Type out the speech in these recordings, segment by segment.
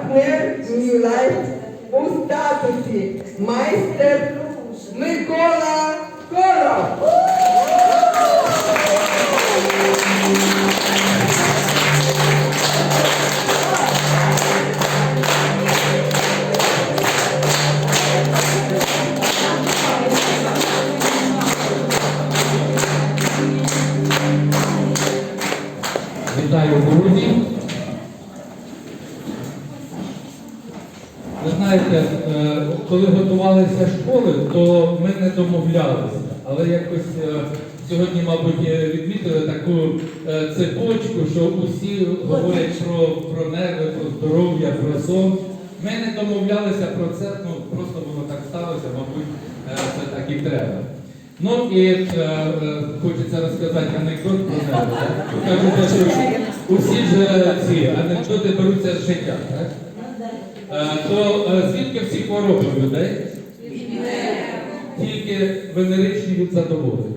партнер New Life у статусі майстер Микола Короб. Знаєте, е, коли готувалися школи, то ми не домовлялися. Але якось е, сьогодні, мабуть, відмітили таку е, цепочку, що усі говорять про, про нерви, про здоров'я, про сон. Ми не домовлялися про це, ну просто воно так сталося, мабуть, це так і треба. Ну і е, е, хочеться розказати анекдот про нерви. Кажуть, що усі ж ці анекдоти беруться з життя. Так? Е, то е, звідки всі хвороби в людей? Тільки венеричні від задоволення.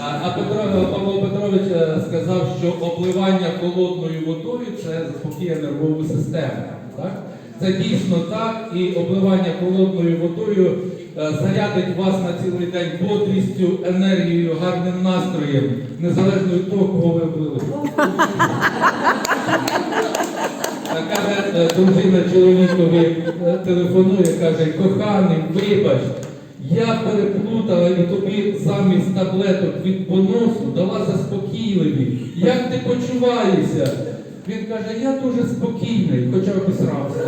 А, Петро, Павло Петрович е, сказав, що обливання холодною водою це заспокоює нервову систему. Так? Це дійсно так, і обливання холодною водою зарядить вас на цілий день бодрістю, енергією, гарним настроєм, незалежно від того, кого ви облили. Е, дружина чоловікові е, телефонує, каже, коханий, вибач, я переплутала і тобі замість таблеток від поносу дала заспокійливі. Як ти почуваєшся? Він каже, я дуже спокійний, хоча обісрався.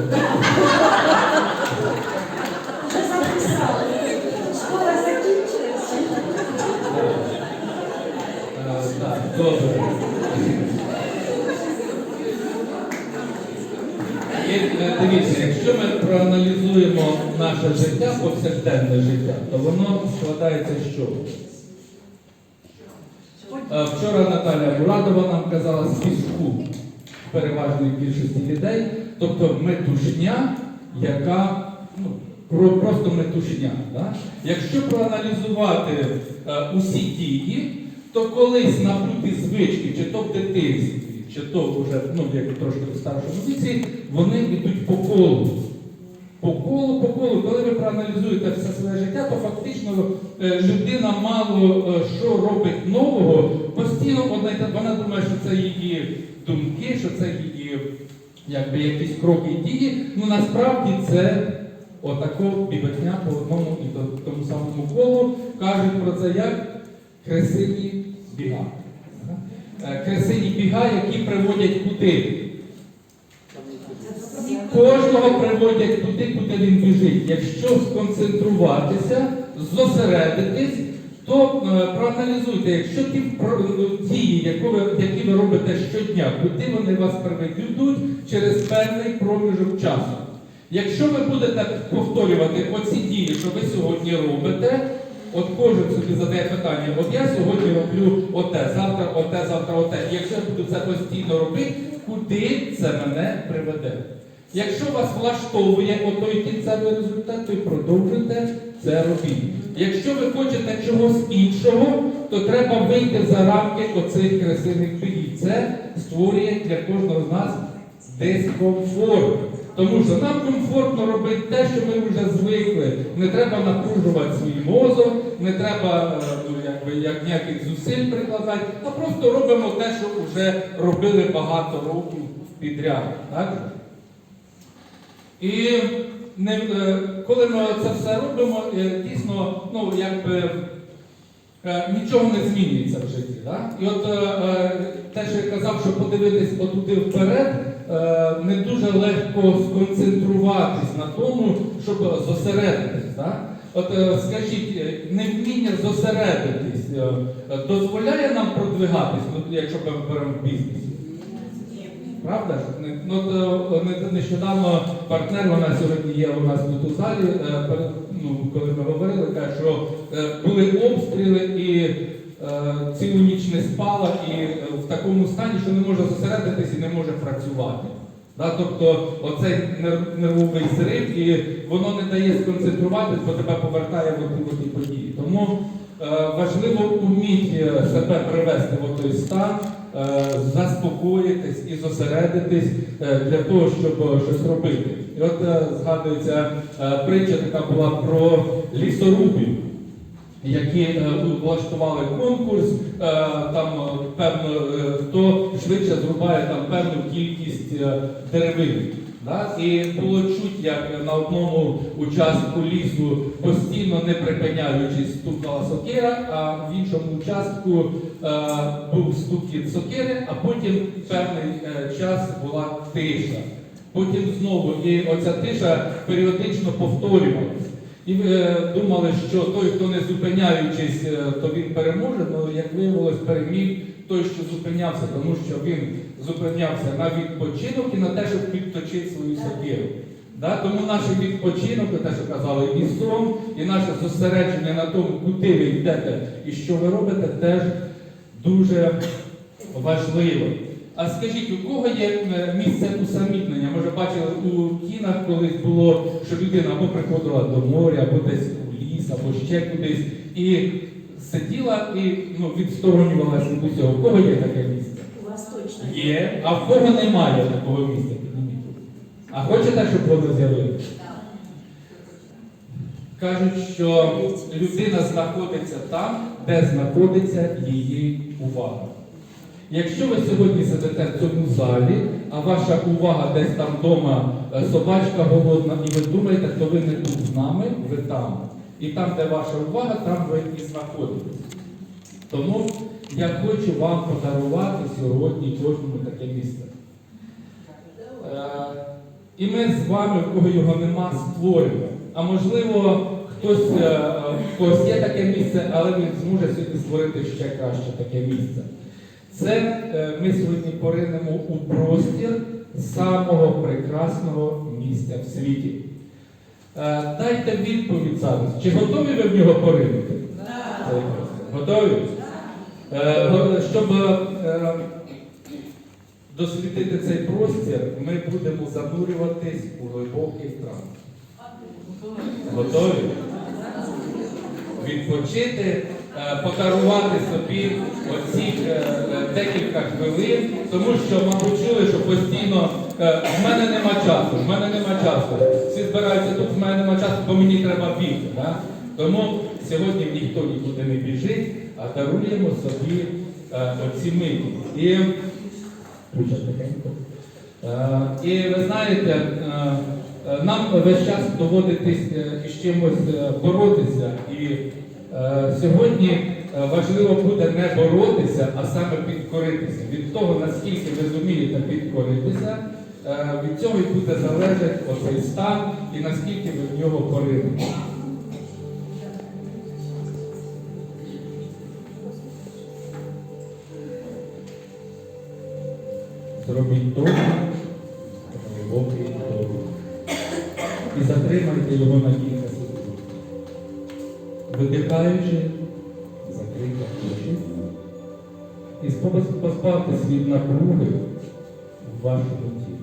Вже записали. Школа закінчилася. Е, Так, добре. І е, дивіться, якщо ми проаналізуємо наше життя, повсякденне життя, то воно складається з чого? Е, Вчора Наталя Мурадова нам казала з піску переважної більшості людей, тобто метушня, яка ну, просто метушня. Да? Якщо проаналізувати е, усі дії, то колись набуті звички, чи то в дитинстві, чи то вже ну, як трошки в старшому віці, вони йдуть по колу. По колу, по колу, коли ви проаналізуєте все своє життя, то фактично е, людина мало е, що робить нового, постійно вона, думає, що це її думки, що це її якби, якісь кроки і дії. Ну насправді це отако біготня по одному і то- тому самому колу. Кажуть про це як кресині біга. Е, Кресині біга, які приводять куди? Кожного приводять туди, куди він біжить. Якщо сконцентруватися, зосередитись, то е, проаналізуйте, якщо ті е, дії, які ви робите щодня, куди вони вас приведуть через певний проміжок часу. Якщо ви будете повторювати оці дії, що ви сьогодні робите, от кожен собі задає питання, от я сьогодні роблю оте, завтра оте, завтра оте. Якщо я буду це постійно робити, куди це мене приведе? Якщо вас влаштовує отой кінцевий результат, то й продовжуйте це робіть. Якщо ви хочете чогось іншого, то треба вийти за рамки оцих красивих бігів. Це створює для кожного з нас дискомфорт. Тому що нам комфортно робити те, що ми вже звикли. Не треба напружувати свій мозок, не треба е, ну, якби, як ніяких зусиль прикладати, а просто робимо те, що вже робили багато років підряд. Так? І не, е, коли ми це все робимо, е, дійсно, ну якби е, нічого не змінюється в житті. Да? І от те, що я казав, що подивитись отуди вперед, не дуже легко сконцентруватись на тому, щоб зосередитись. Да? От скажіть, невміння зосередитись дозволяє нам продвигатись, ну, якщо ми беремо в бізнесі? Правда? Ну, нещодавно партнер, вона сьогодні є у нас тут у залі, е, ну, коли ми говорили, каже, що е, були обстріли і е, цілу ніч не спала, і в такому стані, що не може зосередитись і не може працювати. Да? Тобто оцей нервовий зрив, і воно не дає сконцентруватись, бо тебе повертає в ті події. Тому е, важливо вміти себе привести в той стан, заспокоїтись і зосередитись е, для того, щоб е, щось робити. І от е, згадується е, притча, така була про лісорубів які е, влаштували конкурс, е, там е, певно, е, хто швидше зрубає там певну кількість деревин. Да? І було чуть, як на одному участку лісу постійно не припиняючись стукала сокира, а в іншому участку е, був стукіт сокири, а потім певний е, час була тиша. Потім знову, і оця тиша періодично повторювалася. І е, думали, що той, хто не зупиняючись, е, то він переможе, але як виявилось, переміг той, що зупинявся, тому що він зупинявся на відпочинок і на те, щоб підточити свою сокиру. Да? Тому наш відпочинок, те, що казали, і сон, і наше зосередження на тому, куди ви йдете і що ви робите, теж дуже важливо. А скажіть, у кого є е, місце усамітнення? Може, бачили у кінах колись було, що людина або приходила до моря, або десь у ліс, або ще кудись, і сиділа і ну, відсторонювалася від усього. У кого є таке місце? У вас точно Є, а в кого немає такого місця? А хочете, щоб воно з'явилося? Кажуть, що людина знаходиться там, де знаходиться її увага. Якщо ви сьогодні сидите в цьому залі, а ваша увага десь там вдома, е, собачка голодна, і ви думаєте, то ви не тут з нами, ви там. І там, де ваша увага, там ви і знаходитесь. Тому я хочу вам подарувати сьогодні кожному таке місце. Е, І ми з вами, в кого його нема, створюємо. А можливо, хтось, е, е, є таке місце, але він зможе сьогодні створити ще краще таке місце. Це е, ми сьогодні поринемо у простір самого прекрасного місця в світі. Е, Дайте відповідь зараз. Чи готові ви в нього поринути? Так. Готові? Е, Щоб е, дослідити цей простір, ми будемо занурюватись у глибокий транс. Готові? Відпочити, подарувати собі оці е, е, декілька хвилин, тому що, мабуть, чули, що постійно е, в мене нема часу, в мене нема часу. Всі збираються тут, в мене нема часу, бо мені треба бігти. Да? Тому сьогодні ніхто нікуди не біжить, а даруємо собі е, оці миті. І. Е, І ви знаєте, е, е, нам весь час доводитись е, із чимось е, боротися. І е, сьогодні е, важливо буде не боротися, а саме підкоритися. Від того, наскільки ви зумієте підкоритися, е, від цього і буде залежати оцей стан і наскільки ви в нього поринете. Зробіть довгий, Позбавтесь від напруги в вашому тілі.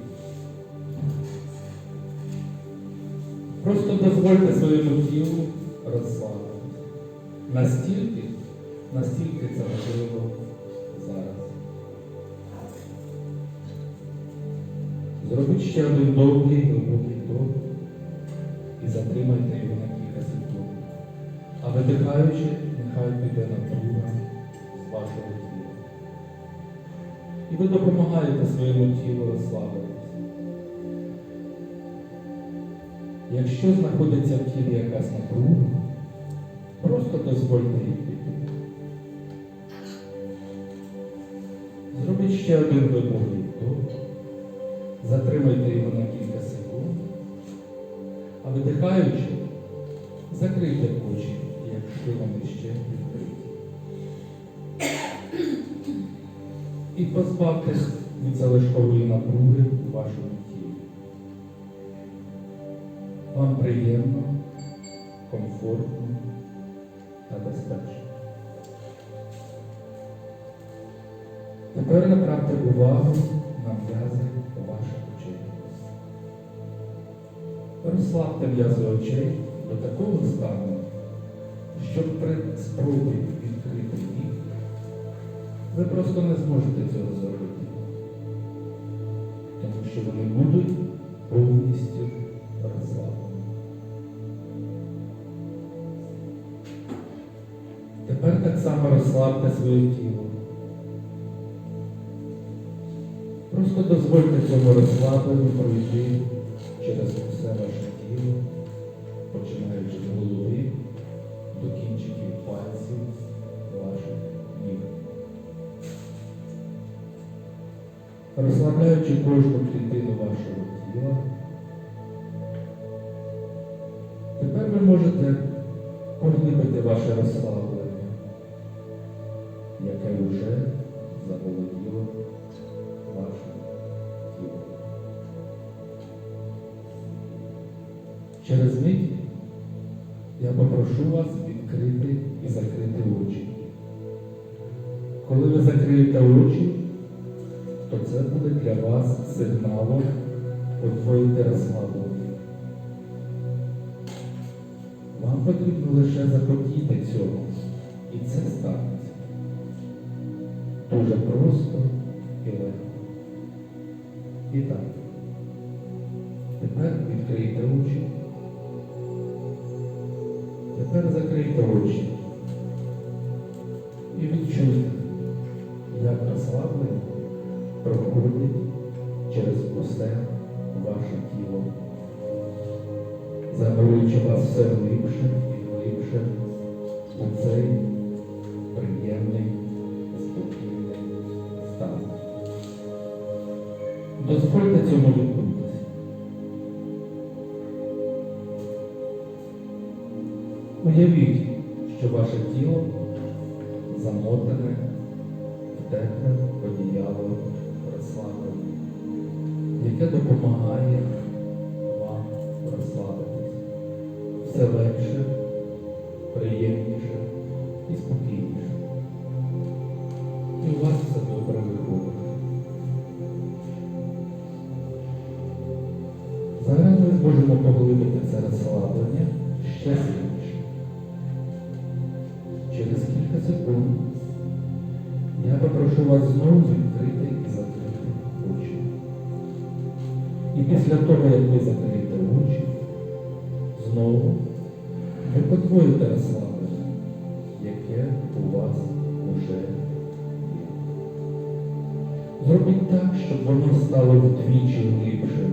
Просто дозвольте своєму тілу розслабитися. Настільки, настільки це важливо зараз. Зробіть ще один довгий глибокий вдох і затримайте його на кілька секунд. А видихаючи, нехай піде напруга з вашого тіла. І ви допомагаєте своєму тілу розслабитися. Якщо знаходиться в тілі якась напруга, просто дозвольте їй піти. Зробіть ще один глибокий вдох. Затримайте його на кілька секунд, а видихаючи, закрийте очі, якщо вони ще відкриті. І позбавтесь від залишкової напруги у вашому тілі. Вам приємно, комфортно та безпечно. Тепер направте увагу на м'язи ваших очей. Розслабте м'язи очей до такого стану, щоб при спробі відкрити Ви просто не зможете цього зробити. Тому що вони будуть повністю розслаблені. Тепер так само розслабте своє тіло. Просто дозвольте цьому розслабленню пройти через все ваше тіло, починаючи з голови до кінчиків пальців ваших ніг. Розслабляючи кожну клітину вашого тіла, тепер ви можете поглибити ваше розслаблення, яке вже заволоділо вашим тілом. Через мить я попрошу вас відкрити і закрити очі. Коли ви закриєте очі, то це буде для вас сигналом подвоїти розслаблення. Вам потрібно лише захотіти цього, і це станеться. Дуже просто і легко. І так. Тепер відкрийте очі. Тепер закрийте очі. Все глибше і глибше у цей приємний, спокійний стан. Дозвольте цьому відбутися. Уявіть, що ваше тіло замотане тепле одіяло розслаблення, яке допомагає Все легше, приємніше і спокійніше. І у вас все добре виходить. Зараз ми зможемо поглибити це розслаблення ще сильніше. Через кілька секунд я попрошу вас знову відкрити і закрити очі. І після того, як ви закриєте очі, так, щоб воно стало вдвічі глибше.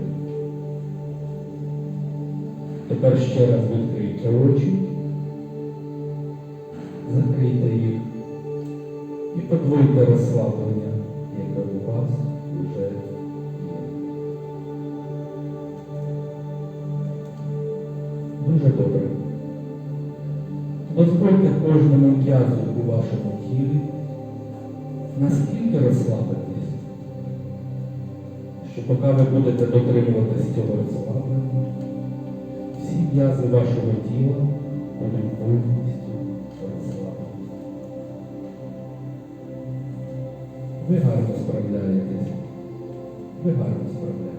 Тепер ще раз відкрийте очі, закрийте їх і подвойте розслаблення, яке у вас вже є. Дуже добре. Дозвольте кожному м'язу у вашому тілі наскільки розслабитись, що поки ви будете дотримуватись цього розслаблення, всі м'язи вашого тіла будуть повністю розслаблені. Ви гарно справляєтесь. Ви гарно справляєтесь.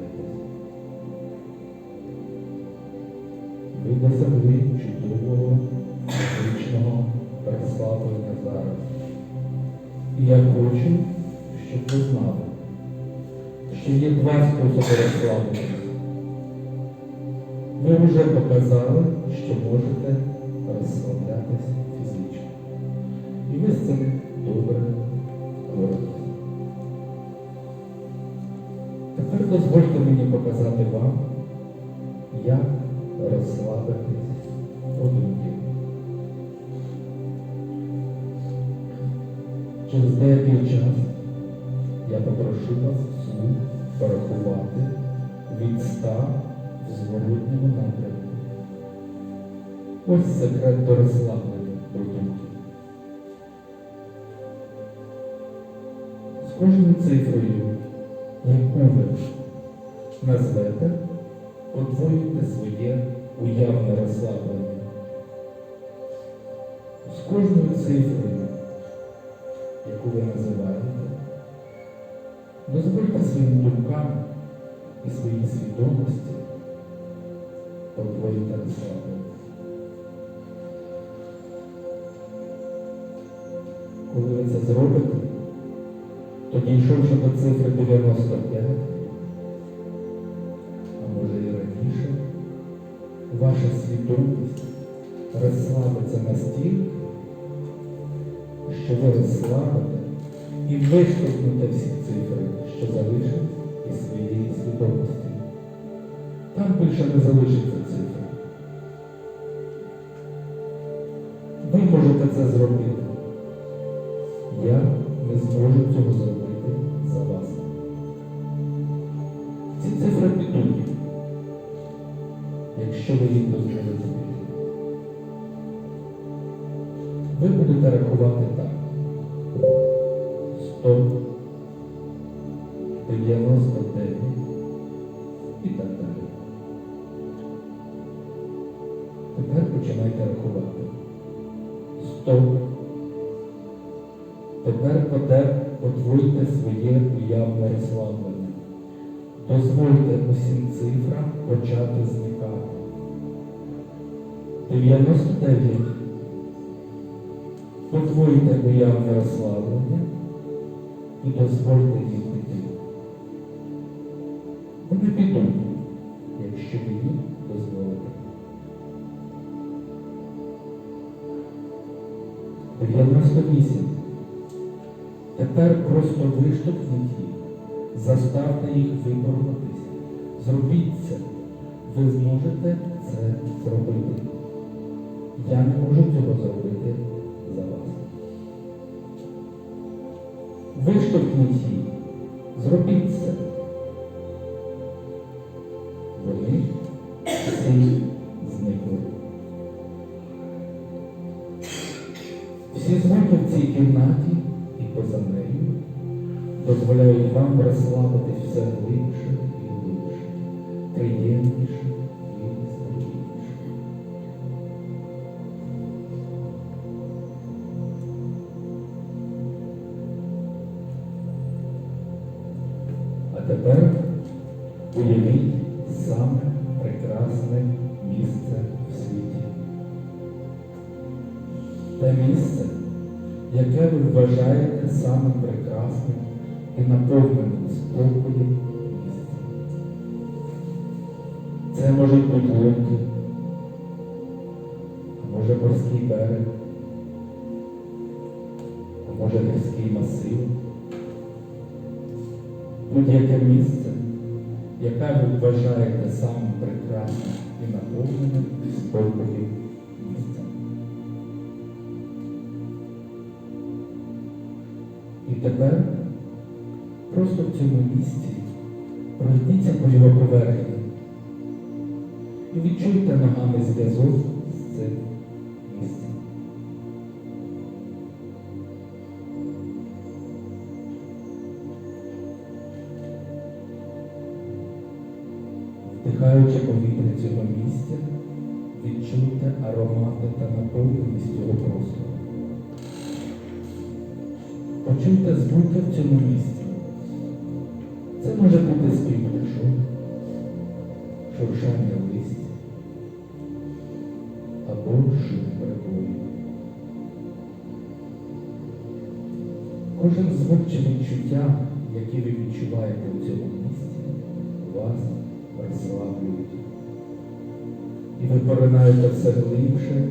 Що є два способи розслаблення. Ви вже показали, що можете розслаблятися фізично. І ви з цим добре говорите. Тепер дозвольте мені показати вам, як розслабитись подумки. Через деякий час я попрошу вас від 100 в зворотньому напрямку. Ось секрет до розслаблення продуктів. З кожною цифрою, яку ви назвете, подвоюйте своє уявне розслаблення. З кожною цифрою, яку ви називаєте, дозвольте своїм думкам і своїй свідомості подвоїти розслаблення. Коли ви це зробите, дійшовши до цифри 95, а може і раніше, ваша свідомість розслабиться настільки, що ви розслабите і виштовхнете всі цифри, що залишились із своєї свідомості. Там більше не залишиться цифр. Ви можете це зробити. Я не зможу цього зробити за вас. Ці цифри підуть, якщо ви їх дозволите. Ви будете рахувати 100. Тепер подвойте своє уявне розслаблення. Дозвольте усім цифрам почати зникати. 99. Подвойте уявне розслаблення і дозвольте їм піти. Вони підуть, 98. Тепер просто виштовхніть їх, заставте їх виборотися. Зробіть це. Ви зможете це зробити. Я не можу цього зробити Всі в цій кімнаті і поза нею. Дозволяють вам розслабити все глибше, і наповненим спокоєм. Це можуть бути лунки, а може морський берег, а може гірський масив. Будь-яке місце, яке ви вважаєте самим прекрасним і наповненим спокоєм місцем. І тепер просто в цьому місці пройдіться по його поверхні і відчуйте ногами зв'язок з цим місцем. Вдихаючи повітря цього місця, відчуйте аромати та наповненість цього простору. Почуйте звуки в цьому місці. Це може бути спів пташок, шуршання листя або шум прибою. Кожен звук чи відчуття, які ви відчуваєте у цьому місці, вас розслаблюють. І ви поринаєте все глибше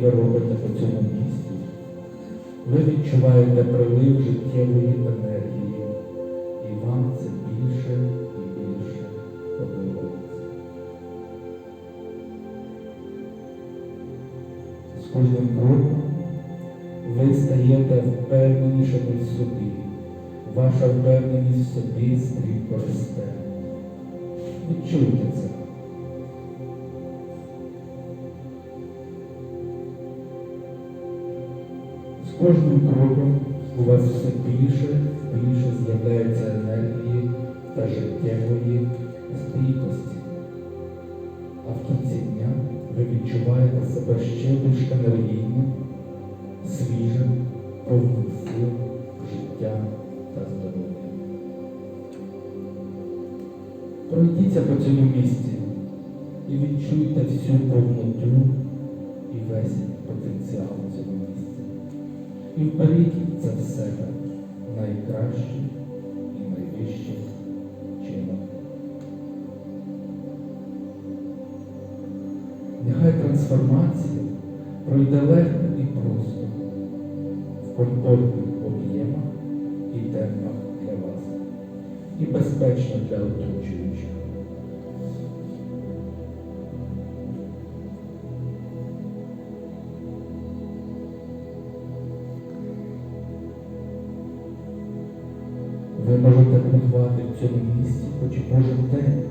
ви робите по цьому місці, ви відчуваєте прилив життєвої енергії, і вам це більше і більше подобається. З кожним кроком ви стаєте впевненішими в собі. Ваша впевненість в собі стрімко росте. Відчуйте це. Кожним кроком у вас все більше і більше з'являється енергії та життєвої стійкості. А в кінці дня ви відчуваєте себе ще більш енергійним, свіжим, повним сил, життя та здоров'я. Пройдіться по цьому місці і відчуйте всю повноту і весь потенціал цього місця. І вберіть це в себе найкращим і найвищим чином. Нехай трансформація пройде легко і просто в комфортних об'ємах і темпах для вас і безпечно для оточуючих. Ви можете побувати в цьому місці хоч і кожен день,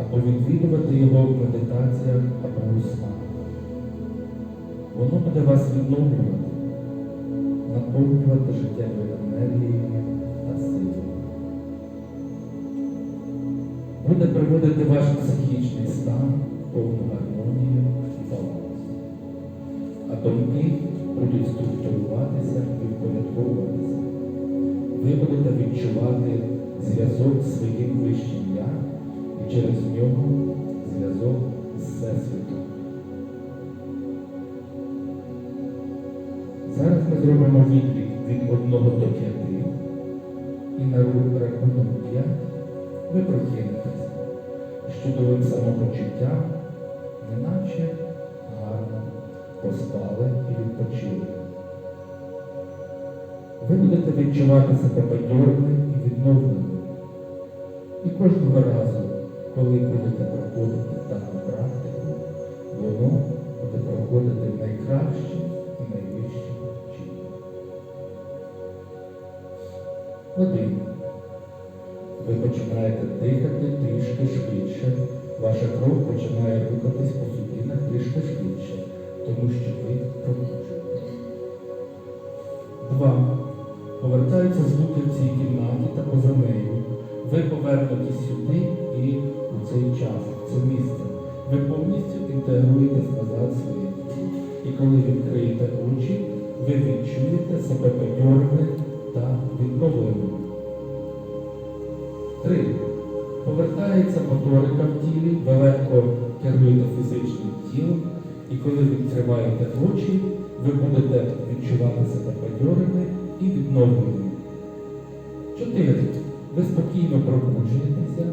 або відвідувати його в медитаціях або у снах. Воно буде вас відновлювати, наповнювати життєвою енергією та силою. Буде приводити ваш психічний стан повну гармонію і баланс. А думки будуть структуруватися і впорядковуватися. Ви будете відчувати зв'язок з своїм вищим я і через нього зв'язок з Всесвітом. Зараз ми зробимо відлік від 1 до 5 і на рахунок 5 ви прокинетесь з чудовим самопочуттям, неначе гарно поспали і відпочили. Ви будете відчувати себе бадьорими і відновленими. І кожного разу, коли будете проходити таку практику, воно буде проходити найкращим і найвищим чином. Один. Ви починаєте дихати трішки швидше. Ваша кров починає рухатись по судинах трішки швидше, тому що ви пробуджуєте. В та поза нею. Ви повернуті сюди і у цей час, в це місце. Ви повністю інтегруєтесь назад тіло. І коли відкриєте очі, ви відчуєте себе бадьорими та відновленими. Три. Повертається моторика в тілі, ви легко керуєте фізичним тілом, і коли відкриваєте очі, ви будете відчувати себе бадьорими і відновленими. Чотири. Ви спокійно пробуджуєтеся,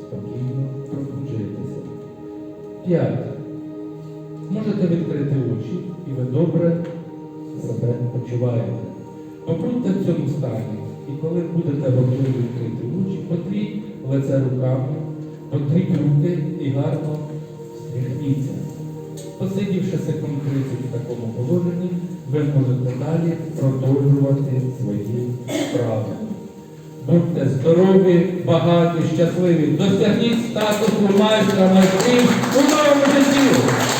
спокійно пробуджуєтеся. П'ять. Можете відкрити очі, і ви добре себе почуваєте. Побудьте в цьому стані, і коли будете готові відкрити очі, потріть лице руками, потріть руки і гарно встряхніться. Посидівши секунд 30 в такому положенні, ви можете далі продовжувати свої справи. Будьте здорові, багаті, щасливі, досягніть статусу майстра майстрів у новому житті.